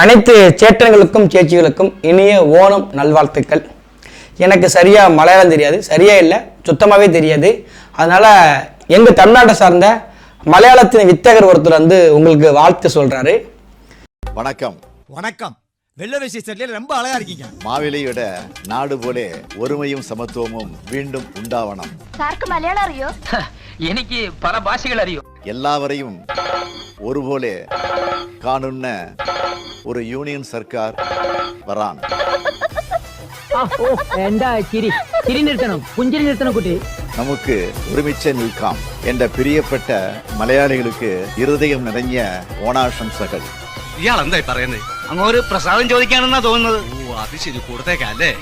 அனைத்து சேற்றங்களுக்கும் சேச்சிகளுக்கும் இனிய ஓணம் நல்வாழ்த்துக்கள். எனக்கு சரியாக மலையாளம் தெரியாது. சரியாக இல்லை சுத்தமாகவே தெரியாது. அதனால் எங்கள் தமிழ்நாட்டை சார்ந்த மலையாளத்தின் வித்தகர் ஒருத்தர் வந்து உங்களுக்கு வாழ்த்து சொல்கிறாரு வணக்கம். வணக்கம். வெள்ள விஷயத்துல ரொம்ப அழகா இருக்கீங்க. மாவிலையோட நாடு போலே ஒருமையும் சமத்துவமும் மீண்டும் உண்டாவணும் மலையாளம் அறியும் எனக்கு பல பாஷைகள் அறியும் എല്ലാവരെയും ഒരുപോലെ കാണുന്ന ഒരു യൂണിയൻ സർക്കാർ വരാൻ ആ, എന്താ ചിരി? ചിരി നിർത്തണം. പുഞ്ചിരി നിർത്തണം കുട്ടി. നമുക്ക് ഒരുമിച്ച് നിൽക്കാം. എന്റെ പ്രിയപ്പെട്ട മലയാളികൾക്ക് ഹൃദയം നിറഞ്ഞ ഓണാശംസകൾ. ഇയാൾ എന്തായി പറയുന്നത് അങ്ങ് ഒരു പ്രസാദം ചോദിക്കാനെന്നാ തോന്നുന്നത്. ഓ അത് ശരി കൊടുത്തേക്കല്ലേ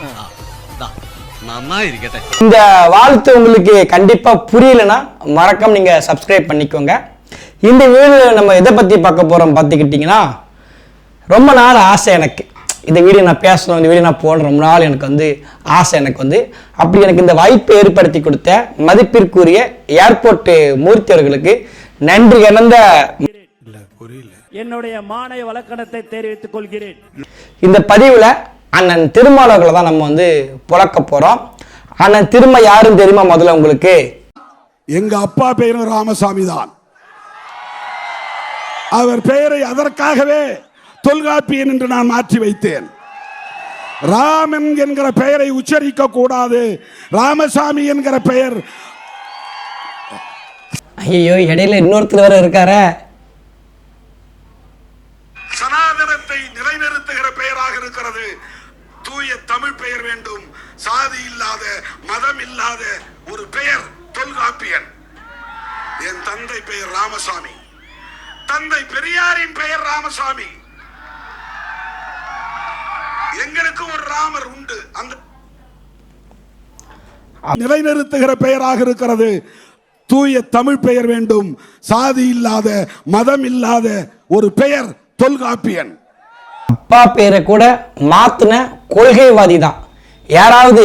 இருக்கட்ടെ இந்த வாழ்த்து உங்களுக்கு கண்டிப்பா புரியலனா மறக்காம நீங்க சப்ஸ்கிரைப் பண்ணிக்கோங்க. இந்த வீடியோ நம்ம எதை பத்தி பார்க்க போறோம் பார்த்துக்கிட்டிங்கன்னா ரொம்ப நாள் ஆசை எனக்கு. இந்த வீடியோ நான் பேசணும் இந்த வீடியோ நான் போடணும் ரொம்ப நாள் எனக்கு வந்து ஆசை எனக்கு வந்து. அப்படி எனக்கு இந்த வாய்ப்பை ஏற்படுத்தி கொடுத்த மதிப்பிற்குரிய ஏர்போர்ட் மூர்த்தி அவர்களுக்கு நன்றி இழந்த என்னுடைய மானை வழக்கணத்தை தெரிவித்துக் கொள்கிறேன். இந்த பதிவுல அண்ணன் திருமாவளவர்களை தான் நம்ம வந்து புழக்க போகிறோம் அண்ணன் திரும்ப யாருன்னு தெரியுமா முதல்ல உங்களுக்கு? எங்க அப்பா பெயரும் ராமசாமி தான். அவர் பெயரை அதற்காகவே தொல்காப்பியன் என்று நான் மாற்றி வைத்தேன். ராமன் என்கிற பெயரை உச்சரிக்க கூடாது. ராமசாமி என்கிற பெயர் ஐயோ இடையில இன்னொருத்தர் வேற இருக்காரே. சனாதனத்தை நிலைநிறுத்துகிற பெயராக இருக்கிறது. தூய தமிழ் பெயர் வேண்டும். சாதி இல்லாத மதம் இல்லாத ஒரு பெயர் தொல்காப்பியன். என் தந்தை பெயர் ராமசாமி. தந்தை பெரியாரின் பெயர் ராமசாமி. எங்களுக்கு ஒரு ராமர் உண்டு. அந்த நிலைநிறுத்துகிற பெயராக இருக்கிறது. தூய தமிழ் பெயர் வேண்டும். சாதி இல்லாத மதம் இல்லாத ஒரு பெயர் தொல்காப்பியன். அப்பா பேரை கூட மாத்தின கொள்கைவாதி தான் யாராவது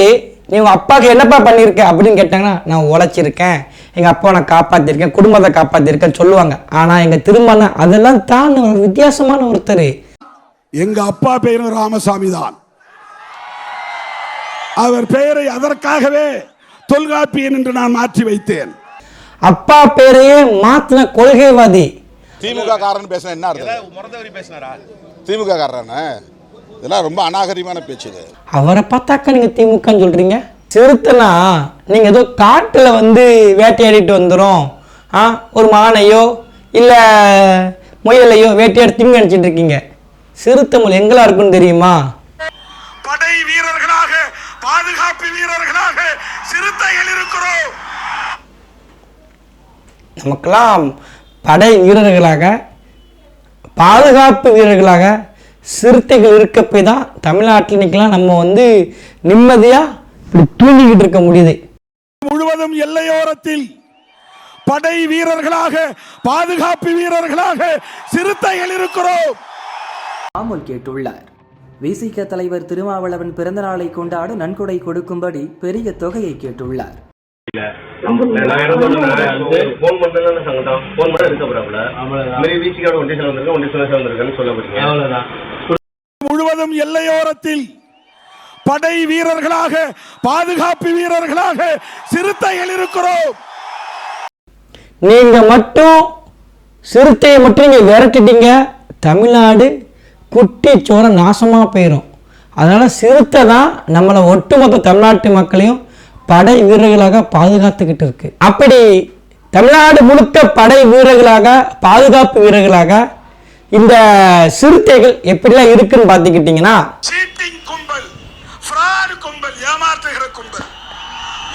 நீ உங்க அப்பாவுக்கு என்னப்பா பண்ணியிருக்க அப்படின்னு கேட்டாங்கன்னா நான் உழைச்சிருக்கேன். எங்க அப்பாவை நான் காப்பாத்திருக்கேன். குடும்பத்தை காப்பாத்திருக்கேன்னு சொல்லுவாங்க. ஆனா எங்க திருமண அதெல்லாம் தான் ஒரு வித்தியாசமான ஒருத்தர். எங்க அப்பா பெயரும் ராமசாமி தான். அவர் பெயரை அதற்காகவே தொல்காப்பியன் என்று நான் மாற்றி வைத்தேன். அப்பா பேரையே மாத்தின கொள்கைவாதி. திமுக காரன் பேசினா என்ன அர்த்தம்? திமுக காரன இதெல்லாம் ரொம்ப அநாகரிகமான பேச்சு இது. அவரை பார்த்தாக்கா நீங்க திமுகன்னு சொல்றீங்க? சிறுத்தைனா நீங்க ஏதோ காட்டுல வந்து வேட்டையாடிட்டு வந்துடும் ஆ ஒரு மானையோ இல்ல முயலையோ வேட்டையாடி திங்க நினைச்சிட்டு இருக்கீங்க. சிறுத்தை மொழி எங்கெல்லாம் இருக்குன்னு தெரியுமா? படை வீரர்களாக பாதுகாப்பு வீரர்களாக சிறுத்தைகள் இருக்கிறோம். நமக்கெல்லாம் படை வீரர்களாக பாதுகாப்பு வீரர்களாக சிறுத்தைகள் இருக்க போய் தான் தமிழ்நாட்டில் இன்னைக்கெல்லாம் நம்ம வந்து நிம்மதியாக இப்படி தூங்கிக்கிட்டு இருக்க முடியுது. முழுவதும் எல்லையோரத்தில் படை வீரர்களாக பாதுகாப்பு வீரர்களாக சிறுத்தைகள் இருக்கிறோம். ஆமுல் கேட்டுள்ளார். விசிக தலைவர் திருமாவளவன் பிறந்த நாளை கொண்டாட நன்கொடை கொடுக்கும்படி பெரிய தொகையை கேட்டுள்ளார். முழுவதும் எல்லையோரத்தில் படை வீரர்களாக பாதுகாப்பு வீரர்களாக சிறுத்தைகள் இருக்கிறோம். நீங்க மட்டும் சிறுத்தையை மட்டும் நீங்க விரட்டிட்டீங்க. தமிழ்நாடு குட்டி சோற நாசமா போயிடும் அதனால சிறுத்தை தான் நம்மளை ஒட்டுமொத்த தமிழ்நாட்டு மக்களையும் படை வீரர்களாக பாதுகாத்துக்கிட்டு இருக்கு. அப்படி தமிழ்நாடு முழுக்க படை வீரர்களாக பாதுகாப்பு வீரர்களாக இந்த சிறுத்தைகள் எப்படிலாம் இருக்குன்னு பார்த்துக்கிட்டிங்கன்னா சீட்டிங் கும்பல் ஏமாற்றுகிற கும்பல்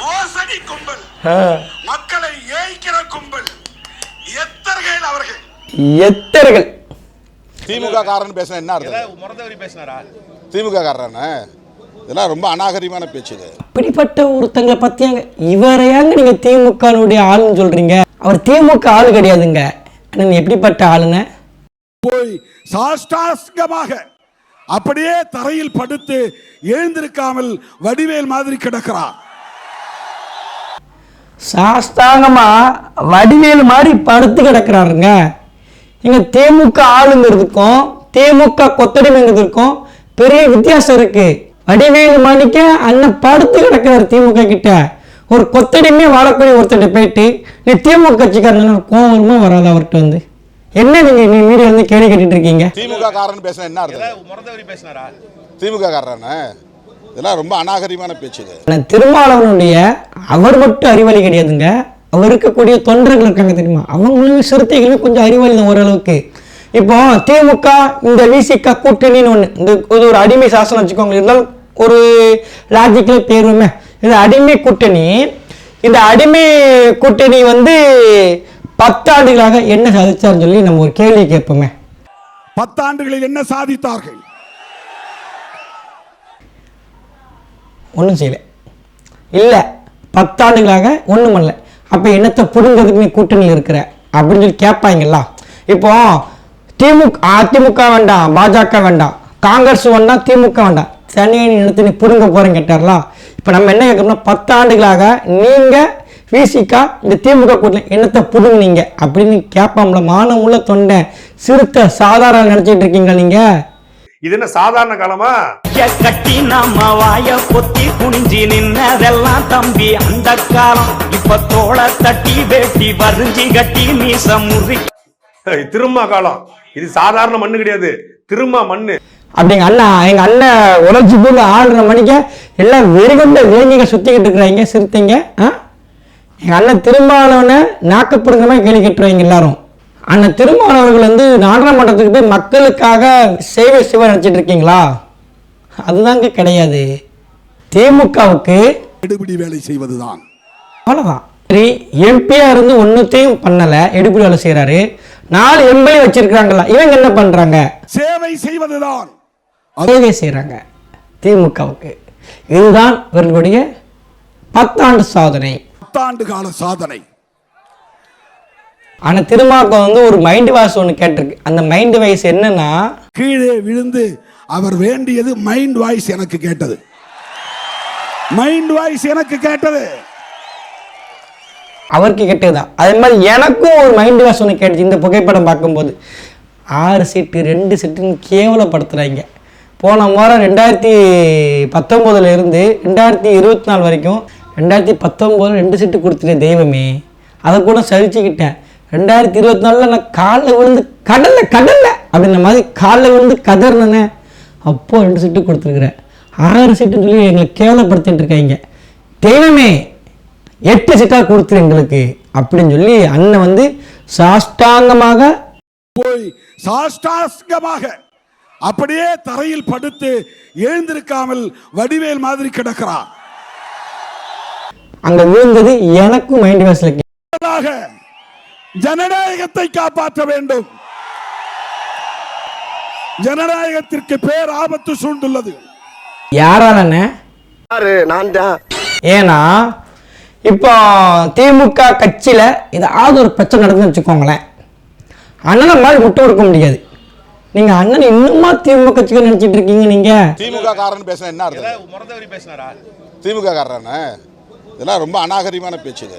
மோசடி கும்பல் மக்களை ஏய்க்கிற கும்பல். எத்தர்கள் அவர்கள்? எத்தர்கள்? திமுக காரன் பேசினா என்ன அர்த்தம்? திமுக காரன இதெல்லாம் ரொம்ப அநாகரிகமான பேச்சு இது இப்படிப்பட்ட ஒருத்தங்களை பத்தியாங்க இவரையாங்க நீங்க திமுகனுடைய ஆளுன்னு சொல்றீங்க? அவர் திமுக ஆளு கிடையாதுங்க. ஆனா நீ எப்படிப்பட்ட ஆளுங்க? போய் சாஷ்டாஸ்கமாக அப்படியே தரையில் படுத்து எழுந்திருக்காமல் வடிவேல் மாதிரி கிடக்கிறார் சாஸ்தாங்கமா வடிவேலு மாதிரி படுத்து கிடக்குறாருங்க. எங்க திமுக ஆளுங்கிறதுக்கும் திமுக கொத்தடிமைங்கிறதுக்கும் பெரிய வித்தியாசம் இருக்கு. வடிவேலு மாணிக்க அண்ணன் படுத்து கிடக்கிறார் திமுக கிட்ட. ஒரு கொத்தடிமே வாழக்கூடிய ஒருத்தர்கிட்ட போயிட்டு நீ திமுக கட்சிக்காரன் கோவமா வராது அவர்கிட்ட வந்து. என்ன நீங்க நீ மீடியா வந்து கேள்வி கேட்டுட்டு இருக்கீங்க? திமுக காரன் பேசுனா என்ன அர்த்தம்? திமுக காரனா இதெல்லாம் ரொம்ப அநாகரிகமான பேச்சு திருமாவளவனுடைய அவர் மட்டும் அறிவாளி கிடையாதுங்க. அவர் இருக்கக்கூடிய தொண்டர்கள் இருக்காங்க தெரியுமா? அவங்களும் சிறுத்தைகளும் கொஞ்சம் அறிவாளி தான் ஓரளவுக்கு. இப்போ திமுக இந்த விசிக கூட்டணின்னு ஒன்று இந்த இது ஒரு அடிமை சாசனம் வச்சுக்கோங்க. இருந்தாலும் ஒரு லாஜிக்கில் தேர்வுமே. இது அடிமை கூட்டணி. இந்த அடிமை கூட்டணி வந்து பத்தாண்டுகளாக என்ன சாதிச்சாருன்னு சொல்லி நம்ம ஒரு கேள்வி கேட்போமே. பத்தாண்டுகளில் என்ன சாதித்தார்கள்? ஒன்றும் செய்யல. இல்லை பத்தாண்டுகளாக ஒன்றும் பண்ணல. அப்போ என்னத்தை பிடுங்கிறதுக்கு நீ கூட்டணியில் இருக்கிற? அப்படின்னு சொல்லி கேட்பாங்களா இப்போ திமுக அதிமுக வேண்டாம் பாஜக வேண்டாம் காங்கிரஸ் வேண்டாம் திமுக வேண்டாம். தனியாக நீ எடுத்து நீ பிடுங்க போகிறேன்னு கேட்டார்லா? இப்போ நம்ம என்ன கேட்குறோம்னா பத்தாண்டுகளாக நீங்கள் விசிகா இந்த திமுக கூட்டணி என்னத்தை புடுங்குனீங்க. அப்படின்னு கேட்பாம்ல மானம் உள்ள தொண்டை. சிறுத்தை சாதாரண நினச்சிட்டு இருக்கீங்க நீங்கள் இது என்ன சாதாரண காலமா? கட்டி நம்ம வாய பொத்தி குனிஞ்சி நின்னதெல்லாம் தம்பி அந்த காலம். இப்ப தோள தட்டி வேட்டி வரிஞ்சி கட்டி மீச முறி. ஏய், திரும்ப காலம். இது சாதாரண மண்ணு கிடையாது. திரும்ப மண்ணு. அப்படி எங்க அண்ணா எங்க அண்ணன் உழைச்சி போல ஆளுற மணிக்க எல்லாம் வெறிகொண்ட வேங்கிங்க சுத்திக்கிட்டு இருக்கிறாங்க சிறுத்தைங்க ஆ? எங்க அண்ணன் திரும்பானவனை நாக்கப்படுங்கமா கேள்வி கேட்டுருவாங்க எல்லாரும். அண்ணன் திருமாவளவர்கள் வந்து நாடாளுமன்றத்துக்கு போய் மக்களுக்காக சேவை செய்வ நினைச்சிட்டு இருக்கீங்களா? அதுதாங்க கிடையாது. திமுகவுக்கு எடுபிடி வேலை செய்வதுதான். அவ்வளோதான் சரி எம்பியா இருந்து ஒன்றுத்தையும் பண்ணலை எடுப்படி வேலை செய்கிறாரு நாலு எம்எல்ஏ வச்சிருக்காங்களா இவங்க என்ன பண்ணுறாங்க சேவை செய்வதுதான். சேவை செய்கிறாங்க திமுகவுக்கு. இதுதான் இவர்களுடைய பத்தாண்டு சாதனை. பத்தாண்டு கால சாதனை. ஆனால் திருமாக்கம் வந்து ஒரு மைண்ட் வாய்ஸ் ஒன்று கேட்டிருக்கு. அந்த மைண்ட் வாய்ஸ் என்னன்னா கீழே விழுந்து அவர் வேண்டியது மைண்ட் வாய்ஸ் எனக்கு கேட்டது. மைண்ட் வாய்ஸ் எனக்கு கேட்டது. அவருக்கு கேட்டதுதான். அதே மாதிரி எனக்கும் ஒரு மைண்ட் வாஷ் ஒன்று கேட்டுச்சு. இந்த புகைப்படம் பார்க்கும்போது. ஆறு சீட்டு ரெண்டு சீட்டுன்னு கேவலப்படுத்துகிறாங்க போன வாரம் ரெண்டாயிரத்தி பத்தொம்போதுல இருந்து ரெண்டாயிரத்தி இருபத்தி நாலு வரைக்கும் ரெண்டாயிரத்தி பத்தொம்போது ரெண்டு சீட்டு கொடுத்துட்டேன் தெய்வமே. அதை கூட சரிச்சுக்கிட்டேன். ரெண்டாயிரத்தி இருபத்தி நாலில் நான் காலில் விழுந்து கடலில் கடல்ல அப்படின்ற மாதிரி காலில் விழுந்து கதறினேன். அப்போது ரெண்டு சீட்டு கொடுத்துருக்குறேன். ஆறு சீட்டுன்னு சொல்லி எங்களை கேவலப்படுத்திட்டு இருக்காங்க. தெய்வமே எட்டு சீட்டாக கொடுத்துரு எங்களுக்கு அப்படின்னு சொல்லி அண்ணன் வந்து சாஷ்டாங்கமாக போய் சாஷ்டாங்கமாக அப்படியே தரையில் படுத்து எழுந்திருக்காமல் வடிவேல் மாதிரி கிடக்கிறார் அங்கே விழுந்தது எனக்கும் மைண்ட் வாஷில் ஜனநாயகத்தை காப்பாற்ற வேண்டும். ஜனநாயகத்திற்கு பேர் ஆபத்து சூழ்ந்துள்ளது. யாரால நான் தான் ஏன்னா இப்போ திமுக கட்சியில் ஏதாவது ஒரு பிரச்சனை நடக்குதுன்னு வச்சுக்கோங்களேன். அண்ணனை மாதிரி விட்டு கொடுக்க முடியாது. நீங்கள் அண்ணன் இன்னுமா திமுக கட்சிக்கு நினச்சிட்டு இருக்கீங்க நீங்கள் திமுக காரன் பேசுனா என்ன அர்த்தம்? திமுக காரனா இதெல்லாம் ரொம்ப அநாகரிகமான பேச்சு இது.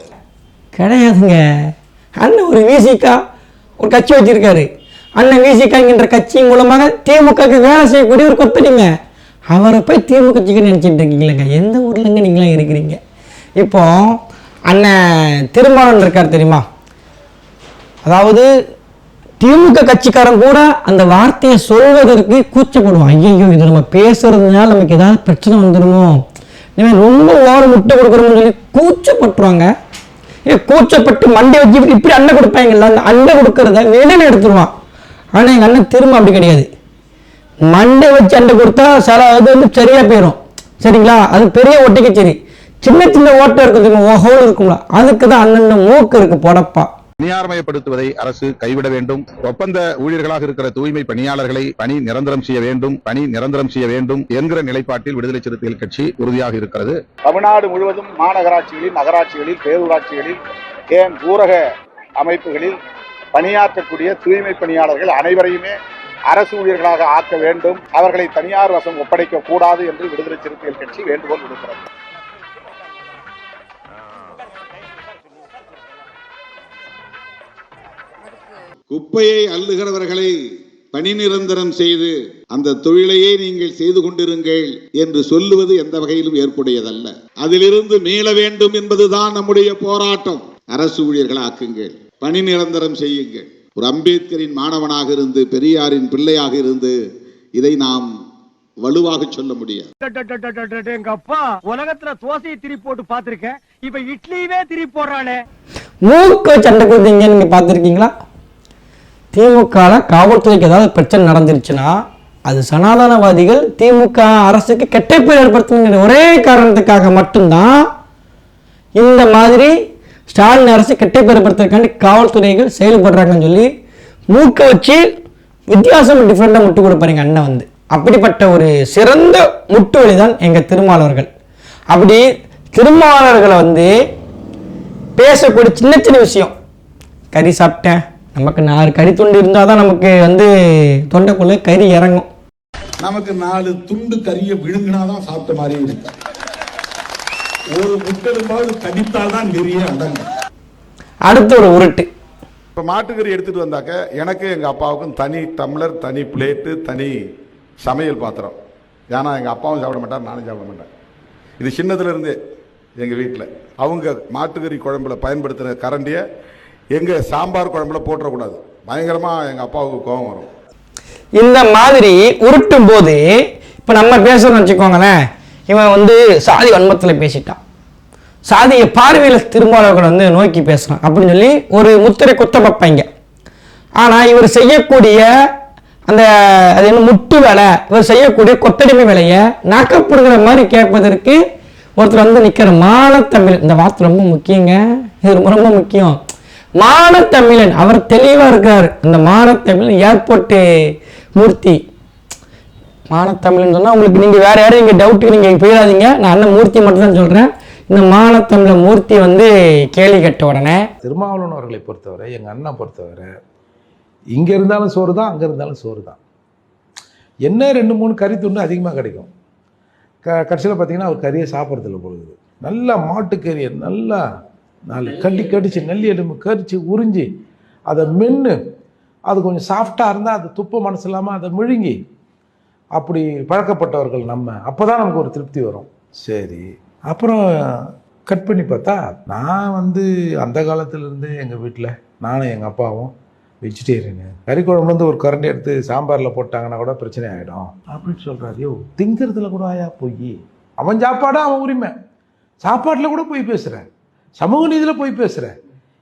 கிடையாதுங்க. அண்ணன் ஒரு விசிகா ஒரு கட்சி வச்சிருக்காரு. அண்ணன் விசிகாங்கிற கட்சி மூலமாக திமுகக்கு வேலை செய்யக்கூடிய ஒரு கொத்தடிங்க அவரை போய் திமுக கட்சிக்கு நினச்சிட்டு இருக்கீங்களேங்க. எந்த ஊர்லங்க நீங்களாம் இருக்கிறீங்க? இப்போ அண்ணன் திருமாவளவன் இருக்கார் தெரியுமா? அதாவது திமுக கட்சிக்காரன் கூட அந்த வார்த்தையை சொல்வதற்கு கூச்சப்படுவான். ஐயோ இது நம்ம பேசுறதுனால நமக்கு ஏதாவது பிரச்சனை வந்துடுமோ இனிமேல் ரொம்ப ஓரம் முட்டை கொடுக்குறோம்னு சொல்லி கூச்சப்பட்டுருவாங்க. ஏ கூச்சப்பட்டு மண்டை வச்சு இப்படி இப்படி அண்டை கொடுப்பாங்கல்ல அந்த அண்டை கொடுக்கறத வெளியில எடுத்துருவான். ஆனால் எங்கள் அண்ணன் திரும்ப அப்படி கிடையாது. மண்டை வச்சு அண்டை கொடுத்தா சில அது வந்து சரியாக போயிடும் சரிங்களா? அது பெரிய ஓட்டைக்கு சரி. சின்ன சின்ன ஓட்டை இருக்கும் தெரியுமா ஹோல் இருக்கும்ல. அதுக்கு தான் அண்ணன் மூக்கு இருக்குது புடப்பா. தனியார்மயப்படுத்துவதை அரசு கைவிட வேண்டும். ஒப்பந்த ஊழியர்களாக இருக்கிற தூய்மை பணியாளர்களை பணி நிரந்தரம் செய்ய வேண்டும். பணி நிரந்தரம் செய்ய வேண்டும் என்கிற நிலைப்பாட்டில் விடுதலை சிறுத்தைகள் கட்சி உறுதியாக இருக்கிறது. தமிழ்நாடு முழுவதும் மாநகராட்சிகளில் நகராட்சிகளில் பேரூராட்சிகளில் ஏன் ஊரக அமைப்புகளில் பணியாற்றக்கூடிய தூய்மை பணியாளர்கள் அனைவரையுமே அரசு ஊழியர்களாக ஆக்க வேண்டும். அவர்களை தனியார் வசம் ஒப்படைக்க கூடாது என்று விடுதலை சிறுத்தைகள் கட்சி வேண்டுகோள் விடுக்கிறது. குப்பையை அள்ளுகிறவர்களை பணி நிரந்தரம் செய்து அந்த தொழிலையே நீங்கள் செய்து கொண்டிருங்கள் என்று சொல்லுவது எந்த வகையிலும் ஏற்புடையதல்ல அதிலிருந்து மீள வேண்டும் என்பதுதான் நம்முடைய போராட்டம் அரசு ஊழியர்களாக்குங்கள் பணி நிரந்தரம் செய்யுங்கள் ஒரு அம்பேத்கரின் மாணவனாக இருந்து பெரியாரின் பிள்ளையாக இருந்து இதை நாம் வலுவாக சொல்ல முடியாது எங்க அப்பா உலகத்துல தோசையை திரி போட்டு பாத்திருக்கேன் இப்ப இட்லியுமே திரி போடுறானே மூக்கு சண்டை கொடுத்தீங்க நீங்க பாத்திருக்கீங்களா திமுகவில் காவல்துறைக்கு ஏதாவது பிரச்சனை நடந்துருச்சுன்னா அது சனாதனவாதிகள் திமுக அரசுக்கு கெட்ட பேர் ஏற்படுத்தணுங்கிற ஒரே காரணத்துக்காக மட்டும்தான் இந்த மாதிரி ஸ்டாலின் அரசு கெட்ட பேர் ஏற்படுத்துறதுக்காண்டி காவல்துறைகள் செயல்படுறாங்கன்னு சொல்லி மூக்க வச்சு வித்தியாசம் டிஃப்ரெண்டாக முட்டு கொடுப்பாருங்க அண்ணன் வந்து. அப்படிப்பட்ட ஒரு சிறந்த முட்டு வழி தான் எங்கள் திருமாவளவர்கள் அப்படி திருமாவளவர்களை வந்து பேசக்கூடிய சின்ன சின்ன விஷயம். கறி சாப்பிட்டேன். நமக்கு நாலு கறி துண்டு இருந்தால் தான் நமக்கு வந்து தொண்டைக்குள்ளே கறி இறங்கும். நமக்கு நாலு துண்டு கறியை விழுங்கினாதான் சாப்பிட்ட மாதிரி இருக்கு. ஒரு முட்டெலும்பாவது கடித்தால் தான் நிறைய அடங்கும். அடுத்து ஒரு உருட்டு. இப்போ மாட்டுக்கறி எடுத்துட்டு வந்தாக்க எனக்கு எங்கள் அப்பாவுக்கும் தனி டம்ளர் தனி பிளேட்டு தனி சமையல் பாத்திரம். ஏன்னா எங்கள் அப்பாவும் சாப்பிட மாட்டார் நானும் சாப்பிட மாட்டேன். இது சின்னதுல இருந்தே எங்கள் வீட்டில் அவங்க மாட்டுக்கறி குழம்புல பயன்படுத்துகிற கரண்டியை எங்கள் சாம்பார் குழம்புல போட்டுறக்கூடாது. பயங்கரமாக எங்கள் அப்பாவுக்கு கோபம் வரும். இந்த மாதிரி உருட்டும் போது இப்போ நம்ம பேசுகிறோம்னு வச்சுக்கோங்களேன் இவன் வந்து சாதி வன்மத்தில் பேசிட்டான். சாதியை பார்வையில் திருமாவளவர்கள் வந்து நோக்கி பேசுகிறான் அப்படின்னு சொல்லி ஒரு முத்திரை குத்த பார்ப்பாங்க ஆனால் இவர் செய்யக்கூடிய அந்த அது என்ன முட்டு வேலை இவர் செய்யக்கூடிய கொத்தடிமை வேலையை நாக்கப்படுகிற மாதிரி கேட்பதற்கு ஒருத்தர் வந்து நிற்கிற மானத்தமிழ் இந்த வார்த்தை ரொம்ப முக்கியங்க. இது ரொம்ப ரொம்ப முக்கியம். மானத்தமிழன் அவர் தெளிவாக இருக்கார். இந்த மானத்தமிழன் ஏர்போர்ட்டு மூர்த்தி. மானத்தமிழன் சொன்னால் உங்களுக்கு நீங்கள் வேறு யாரும் இங்கே டவுட்டுக்கு நீங்கள் போயிடாதீங்க. நான் அண்ணன் மூர்த்தி மட்டும் தான் சொல்கிறேன் இந்த மானத்தமிழன் மூர்த்தி வந்து கேள்வி கட்ட உடனே திருமாவளவன் அவர்களை பொறுத்தவரை எங்கள் அண்ணன் பொறுத்தவரை இங்கே இருந்தாலும் சோறு தான் அங்கே இருந்தாலும் சோறு தான் என்ன ரெண்டு மூணு கறி துண்டு அதிகமாக கிடைக்கும். க கடைசியில் பார்த்தீங்கன்னா அவர் கறியை சாப்பிட்றதில்ல பொழுது. நல்லா மாட்டுக்கறியை நல்லா நாலு கள்ளி கடிச்சு நெல்லி எலும்பு கடிச்சு உறிஞ்சி அதை மென்று அது கொஞ்சம் சாஃப்டாக இருந்தால் அது துப்ப மனசு இல்லாமல் அதை முழுங்கி அப்படி பழக்கப்பட்டவர்கள் நம்ம. அப்போ தான் நமக்கு ஒரு திருப்தி வரும். சரி. அப்புறம் கட் பண்ணி பார்த்தா நான் வந்து அந்த காலத்துலேருந்தே எங்கள் வீட்டில் நானும் எங்கள் அப்பாவும் வெஜிடேரியனு கறி குழம்புல இருந்து ஒரு கரண்டி எடுத்து சாம்பாரில் போட்டாங்கன்னா கூட பிரச்சனை ஆகிடும் அப்படின்னு சொல்கிறாரு யோ திங்கிறதுல கூட ஆயா போய். அவன் சாப்பாடு அவன் உரிமை. சாப்பாட்டில் கூட போய் பேசுகிறேன் சமூக நீதியில் போய் பேசுகிறேன்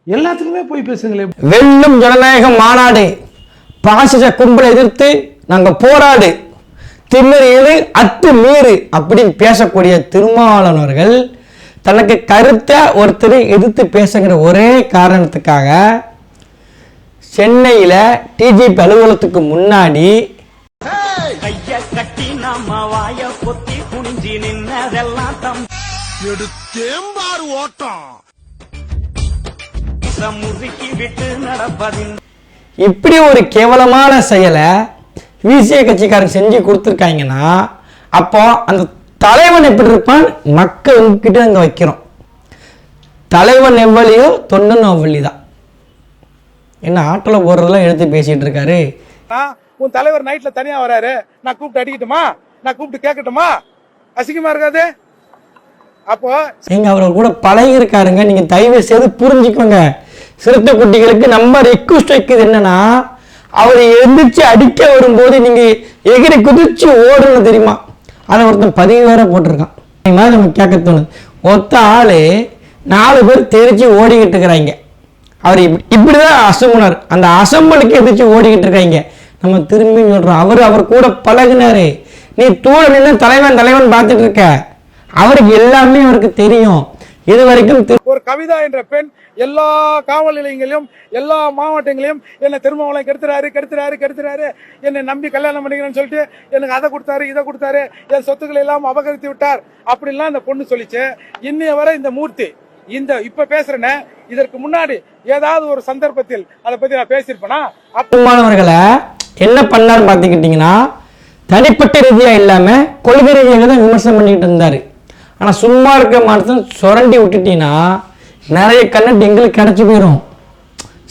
எல்லாத்துக்குமே போய் பேசுங்களே. வெல்லும் ஜனநாயக மாநாடு பாசிச கும்பலை எதிர்த்து நாங்கள் போராடு திமிரு அத்து மீறு அப்படின்னு பேசக்கூடிய திருமாவளவர்கள் தனக்கு கருத்தை ஒருத்தரை எதிர்த்து பேசுகிற ஒரே காரணத்துக்காக சென்னையில் டிஜிபி அலுவலகத்துக்கு முன்னாடி எடுத்தேம்பாரு ஓட்டம். முறுக்கி விட்டு நடப்பதின் இப்படி ஒரு கேவலமான செயலை விசிய கட்சிக்காரங்க செஞ்சு கொடுத்துருக்காங்கன்னா அப்போ அந்த தலைவன் எப்படி இருப்பான்? மக்கள் உங்ககிட்ட அங்கே வைக்கிறோம். தலைவன் எவ்வளியோ தொண்டன் அவ்வளி தான் என்ன ஆட்டோல போடுறதெல்லாம் எடுத்து பேசிட்டு இருக்காரு. உன் தலைவர் நைட்ல தனியா வராரு. நான் கூப்பிட்டு அடிக்கட்டுமா? நான் கூப்பிட்டு கேட்கட்டுமா? அசிங்கமா இருக்காது? அப்போ நீங்க அவர் கூட பழகி இருக்காருங்க நீங்க தயவு செய்து புரிஞ்சுக்கோங்க. சிறுத்தை குட்டிகளுக்கு நம்ம ரெக்வஸ்ட் வைக்கிறது என்னன்னா அவர் எந்திரிச்சு அடிக்க வரும்போது நீங்க எகிரி குதிச்சு ஓடணும் தெரியுமா? அதை ஒருத்தன் பதிவு வேற போட்டிருக்கான். மாதிரி நம்ம கேட்க தோணுது. ஒத்த ஆளு நாலு பேர் தெரிச்சு ஓடிக்கிட்டு இருக்கிறாங்க. அவர் இப்படி இப்படிதான் அசம்புனார். அந்த அசம்பலுக்கு எதிர்த்து ஓடிக்கிட்டு இருக்காங்க. நம்ம திரும்பி சொல்றோம். அவர் அவர் கூட பழகுனாரு. நீ தூள நின்று தலைவன் தலைவன் பார்த்துட்டு இருக்க. அவருக்கு எல்லாமே அவருக்கு தெரியும். இது வரைக்கும் ஒரு கவிதா என்ற பெண் எல்லா காவல் நிலையங்களையும் எல்லா மாவட்டங்களையும் என்னை திருமாவளம் கெடுத்துறாரு கெடுத்துறாரு கெடுத்துறாரு. என்னை நம்பி கல்யாணம் பண்ணிக்கிறேன்னு சொல்லிட்டு எனக்கு அதை கொடுத்தாரு இதை கொடுத்தாரு என் சொத்துக்களை எல்லாம் அபகரித்து விட்டார் அப்படின்லாம் இந்த பொண்ணு சொல்லிச்சு. இன்னைய வரை இந்த மூர்த்தி இந்த இப்ப பேசுறேன்னு இதற்கு முன்னாடி ஏதாவது ஒரு சந்தர்ப்பத்தில் அதை பத்தி நான் பேசியிருப்பேனா? அப்ப மாணவர்களை என்ன பண்ணாரு பார்த்துக்கிட்டிங்கன்னா தனிப்பட்ட ரீதியாக இல்லாமல் கொள்கை ரீதியாக தான் விமர்சனம் பண்ணிக்கிட்டு இருந்தார். ஆனால் சும்மா இருக்க மாட்டேன் சுரண்டி விட்டுட்டீங்கன்னா நிறைய கண்ணட்டு எங்களுக்கு கிடச்சி போயிடும்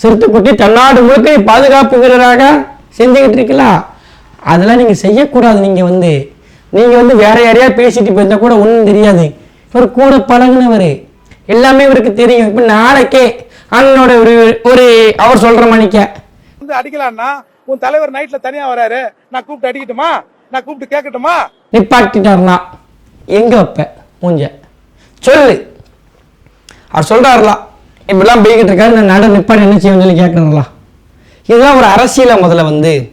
சிறுத்தைக்குட்டி தன்னாடு முழுக்க பாதுகாப்பு வீரராக செஞ்சுக்கிட்டு இருக்கீங்களா? அதெல்லாம் நீங்கள் செய்யக்கூடாது நீங்கள் வந்து. நீங்கள் வந்து வேற யாரையா பேசிட்டு போயிருந்தா கூட ஒன்றும் தெரியாது. இவர் கூட பழகுனவர். எல்லாமே இவருக்கு தெரியும். இப்போ நாளைக்கே அண்ணனோட ஒரு ஒரு அவர் சொல்கிற மணிக்க. வந்து அடிக்கலாம்னா உன் தலைவர் நைட்ல தனியா வராரு. நான் கூப்பிட்டு அடிக்கட்டுமா? நான் கூப்பிட்டு கேட்கட்டுமா? நிப்பாட்டிட்டாருனா. எங்கே வைப்ப மூஞ்ச. சொல்லு. அவர் சொல்கிறாருலாம் இப்படிலாம் போய்கிட்டு இருக்காரு நான் நட நிற்பாடு என்ன செய்வேன்னு சொல்லி கேட்குறாங்களா இதுதான் ஒரு அரசியலை முதல்ல வந்து.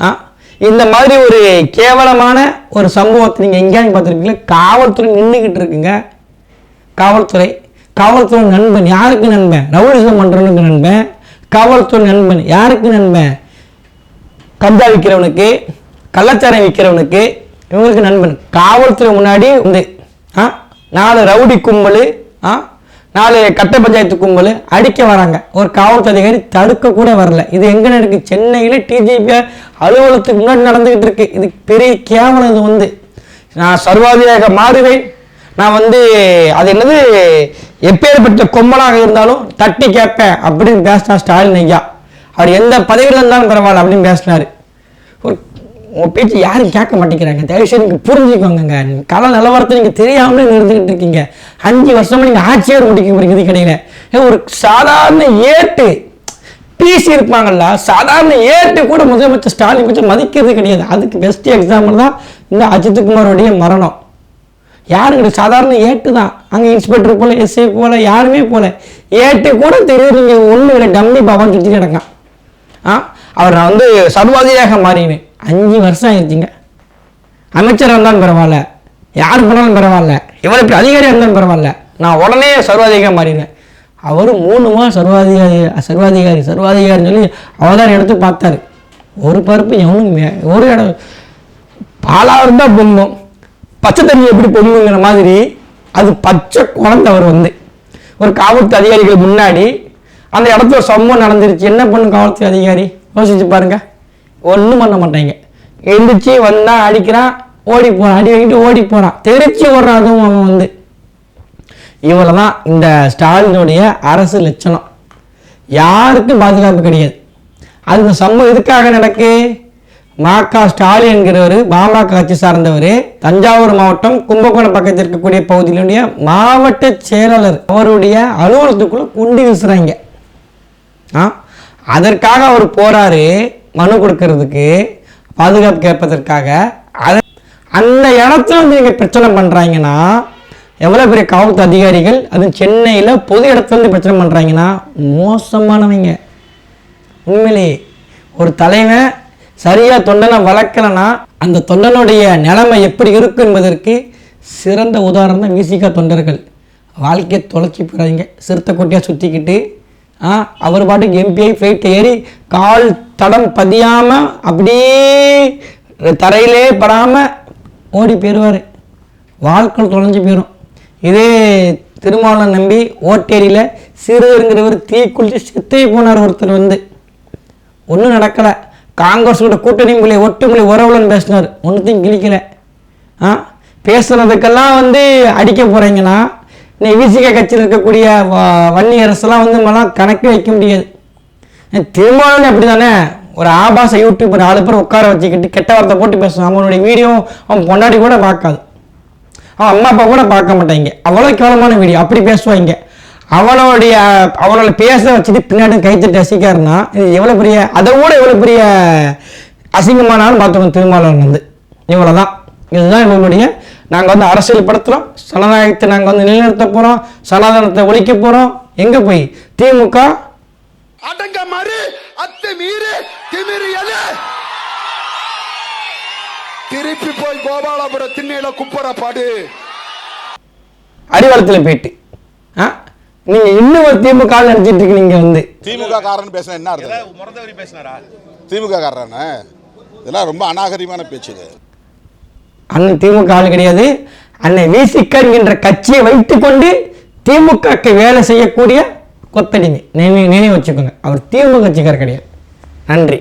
ஆ? இந்த மாதிரி ஒரு கேவலமான ஒரு சம்பவத்தை நீங்கள் எங்கேயாவது பார்த்துருக்கீங்களா காவல்துறை நின்றுக்கிட்டு இருக்குங்க. காவல்துறை. காவல்துறை நண்பன். யாருக்கு நண்பன்? ரவுடிசம் பண்ணுறவனுக்கு நண்பன். காவல்துறை நண்பன். யாருக்கு நண்பன்? கஞ்சா விற்கிறவனுக்கு கள்ளச்சாரம் விற்கிறவனுக்கு இவங்களுக்கு நண்பன். காவல்துறை முன்னாடி வந்து ஆ? நாலு ரவுடி கும்பல் ஆ? நாலு கட்ட பஞ்சாயத்து கும்பல் அடிக்க வராங்க. ஒரு காவல்துறை அதிகாரி தடுக்க கூட வரல. இது எங்கே நடக்கு சென்னையில் டிஜிபி அலுவலகத்துக்கு முன்னாடி நடந்துகிட்டு இருக்கு. இது பெரிய கேவலம் இது வந்து. நான் சர்வாதியாக மாறுவேன். நான் வந்து அது என்னது? எப்பேற்பட்ட கொம்பனாக இருந்தாலும் தட்டி கேட்பேன் அப்படின்னு பேசினார் ஸ்டாலின் ஐயா. அவர் எந்த பதவியில் இருந்தாலும் பரவாயில்ல அப்படின்னு பேசினார். ஒரு உங்கள் பேச்சு யாரும் கேட்க மாட்டேங்கிறாங்க. தயவுசெய்து நீங்கள் புரிஞ்சுக்கோங்க கல நிலவரத்தை நீங்கள் தெரியாமலே இருந்துக்கிட்டு இருக்கீங்க. அஞ்சு வருஷமா நீங்கள் ஆட்சியார் முடிக்க போகிறீங்க இது கிடையில. ஒரு சாதாரண ஏட்டு பிசி இருப்பாங்கல்ல சாதாரண ஏட்டு கூட முதலமைச்சர் ஸ்டாலின் பற்றி மதிக்கிறது கிடையாது. அதுக்கு பெஸ்ட் எக்ஸாம்பிள் தான் இந்த அஜித்குமாரோடைய மரணம். யாரும் கிடையாது சாதாரண ஏட்டு தான். அங்கே இன்ஸ்பெக்டர் போல எஸ்ஐ போல யாருமே போல. ஏட்டு கூட தெரியும் நீங்கள் ஒன்றும் இல்லை டம்மி பாபான்னு சுற்றி கிடக்கான். ஆ அவர் நான் வந்து சர்வாதியாக மாறிடுவேன் அஞ்சு வருஷம் ஆயிடுச்சுங்க. அமைச்சர் இருந்தாலும் பரவாயில்ல. யார் போனாலும் பரவாயில்ல. இவர் இப்படி அதிகாரியாக இருந்தாலும் பரவாயில்ல. நான் உடனே சர்வாதிகாரி மாறினேன். அவர் மூணு மாதம் சர்வாதிகாரி சர்வாதிகாரி சர்வாதிகாரின்னு சொல்லி அவதாரம் எடுத்து பார்த்தாரு. ஒரு பருப்பு எவனும் ஒரு இடம் பாலாக இருந்தால் பொங்கும். பச்சை தண்ணி எப்படி பொங்குங்கிற மாதிரி அது பச்சை குழந்தை அவர் வந்து. ஒரு காவல்துறை அதிகாரிகள் முன்னாடி அந்த இடத்துல சம்பவம் நடந்துருச்சு. என்ன பண்ணும் காவல்துறை அதிகாரி? யோசிச்சு பாருங்கள் ஒன்றும் பண்ண மாட்டாங்க. எழுந்திரிச்சு வந்தால் அடிக்கிறான் ஓடி போறான் அடி வாங்கிட்டு ஓடி போகிறான் தெரிச்சு ஓடுறான் அதுவும் அவன் வந்து. இவ்வளோ தான் இந்த ஸ்டாலினுடைய அரசு லட்சணம். யாருக்கும் பாதுகாப்பு கிடையாது. அது இந்த சம்பவம் எதுக்காக நடக்கு? மாகா ஸ்டாலின் என்கிறவர் பாமக கட்சி சார்ந்தவர் தஞ்சாவூர் மாவட்டம் கும்பகோணம் பக்கத்தில் இருக்கக்கூடிய பகுதியிலுடைய மாவட்ட செயலாளர் அவருடைய அலுவலகத்துக்குள்ளே குண்டு வீசுகிறாங்க ஆ? அதற்காக அவர் போகிறாரு மனு கொடுக்கறதுக்கு பாதுகாப்பு கேட்பதற்காக அதை அந்த இடத்துல வந்து நீங்கள் பிரச்சனை பண்ணுறாங்கன்னா எவ்வளோ பெரிய காவல்துறை அதிகாரிகள் அதுவும் சென்னையில் பொது இடத்துல வந்து பிரச்சனை பண்ணுறாங்கன்னா மோசமானவங்க. உண்மையிலேயே ஒரு தலைவன் சரியாக தொண்டனை வளர்க்கலனா அந்த தொண்டனுடைய நிலைமை எப்படி இருக்கும் என்பதற்கு சிறந்த உதாரணம் தான் விசிகா தொண்டர்கள். வாழ்க்கையை தொலைச்சி போகிறாங்க சிறுத்தை கொட்டியாக சுற்றிக்கிட்டு அவர் பாட்டுக்கு எம்பிஐ ஃப்ளைட் ஏறி கால் தடம் பதியாமல் அப்படியே தரையிலே படாமல் ஓடி போயிடுவார். வாழ்க்கை தொலைஞ்சு போயிடும். இதே திருமாவளம் நம்பி ஓட்டேரியில் சிறுவருங்கிறவர் தீ குளித்து செத்தே போனார் ஒருத்தர் வந்து. ஒன்றும் நடக்கலை. காங்கிரஸோட கூட்டணி மொழி ஒட்டுமொழி உறவுலன்னு பேசினார். ஒன்றுத்தையும் கிழிக்கல. ஆ பேசுனதுக்கெல்லாம் வந்து அடிக்க போகிறீங்கன்னா நீ விசிக கட்சியில் இருக்கக்கூடிய வ- வன்னி அரசெல்லாம் வந்து நம்மளாம் கணக்கு வைக்க முடியாது. திருமாவளவன் அப்படி தானே ஒரு ஆபாச யூடியூபர் நாலு பேர் உட்கார வச்சுக்கிட்டு கெட்ட வார்த்தை போட்டு பேசுவான். அவனுடைய வீடியோ அவன் பொண்டாடி கூட பார்க்காது. அவன் அம்மா அப்பா கூட பார்க்க மாட்டாங்க. அவ்வளோ கேவலமான வீடியோ. அப்படி பேசுவாங்க. அவனுடைய அவனோட பேச வச்சுட்டு பின்னாடி கைத்தட்டு ரசிக்காருன்னா இது எவ்வளோ பெரிய அதை கூட எவ்வளோ பெரிய அசிங்கமானாலும் பார்த்துக்கணும் திருமாவளவன் வந்து. இவ்வளோ தான் இதுதான் இவங்களுடைய நாங்கள் வந்து அரசியல் படுத்துகிறோம் சனநாயகத்தை நாங்கள் வந்து நிலைநிறுத்த போகிறோம் சனாதனத்தை ஒழிக்க போகிறோம் எங்கே போய்? திமுக. அடங்க மறு. அத்து மீறு. திமிரு எது திருப்பி போய் கோபாலபுரம் திண்ணையில குப்புற பாடு அறிவாளத்தில் போயிட்டு. ஆ? நீங்கள் இன்னும் ஒரு திமுக நினச்சிட்டு இருக்கீங்க வந்து. திமுக காரன் பேசினா என்ன அர்த்தம்? திமுக காரனா? இதெல்லாம் ரொம்ப அநாகரிகமான பேச்சு இது அண்ணன் திமுக ஆள் கிடையாது. அண்ணன் விசிக்க என்கின்ற கட்சியை வைத்துக்கொண்டு திமுகக்கு வேலை செய்யக்கூடிய கொத்தடிமை. நினைவு நினைவு வச்சுக்கோங்க. அவர் திமுக கட்சிக்கார் கிடையாது. நன்றி.